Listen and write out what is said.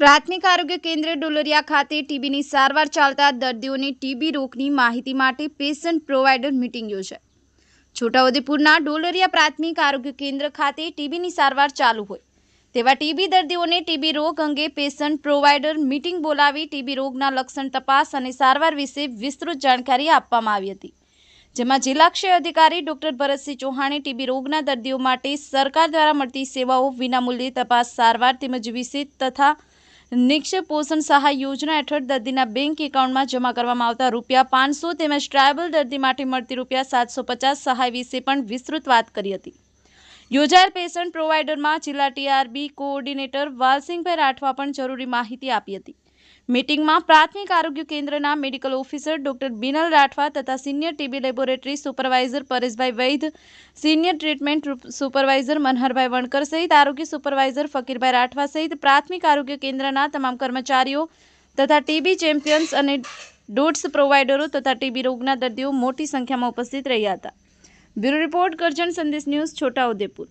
પ્રાથમિક આરોગ્ય કેન્દ્ર ડોલરિયા ખાતે ટીબીની સારવાર ચાલતા દર્દીઓને ટીબી રોગની માહિતી માટે પેશન્ટ પ્રોવાઈડર મીટિંગ યોજાઈ છોટાઉદેપુરના ડોલરિયા પ્રાથમિક આરોગ્ય કેન્દ્ર ખાતે ટીબીની સારવાર ચાલુ હોય. તેવા ટીબી દર્દીઓને ટીબી રોગ અંગે પેશન્ટ પ્રોવાઈડર મીટિંગ બોલાવી ટીબી રોગના લક્ષણ તપાસ અને સારવાર વિશે વિસ્તૃત જાણકારી આપવામાં આવી હતી. જેમાં જિલ્લા ક્ષય અધિકારી ડોક્ટર ભરતસિંહ ચૌહાણે ટીબી રોગના દર્દીઓ માટે સરકાર દ્વારા મળતી સેવાઓ વિનામૂલ્યે તપાસ સારવાર તેમજ વિશેષ તથા નિક્ષય પોષણ સહાય યોજના હેઠળ દર્દીના બેંક એકાઉન્ટમાં જમા કરવામાં આવતા રૂપિયા પાંચસો તેમજ ટ્રાયબલ દર્દી માટે મળતી રૂપિયા સાતસો પચાસ સહાય વિશે પણ વિસ્તૃત વાત કરી હતી. યોજાયેલ પેશન્ટ પ્રોવાઈડરમાં જિલ્લા ટીઆરબી કોઓર્ડિનેટર વાલસિંહભાઈ રાઠવા પણ જરૂરી માહિતી આપી હતી. મીટિંગમાં પ્રાથમિક આરોગ્ય કેન્દ્રના medical officer doctor Binal Rathwa તથા senior TB laboratory supervisor Pareshbhai Vaid, senior treatment supervisor Manharbhai Vankar સહિત આરોગ્ય સુપરવાઇઝર ફકીરભાઈ રાઠવા સહિત પ્રાથમિક આરોગ્ય કેન્દ્રના તમામ કર્મચારીઓ તથા ટીબી ચેમ્પિયન્સ અને ડોટ્સ પ્રોવાઇડરો તથા ટીબી રોગના દર્દીઓ મોટી સંખ્યામાં ઉપસ્થિત રહ્યા હતા. બ્યુરો રિપોર્ટ કરજણ સંદેશ ન્યૂઝ છોટાઉદેપુર.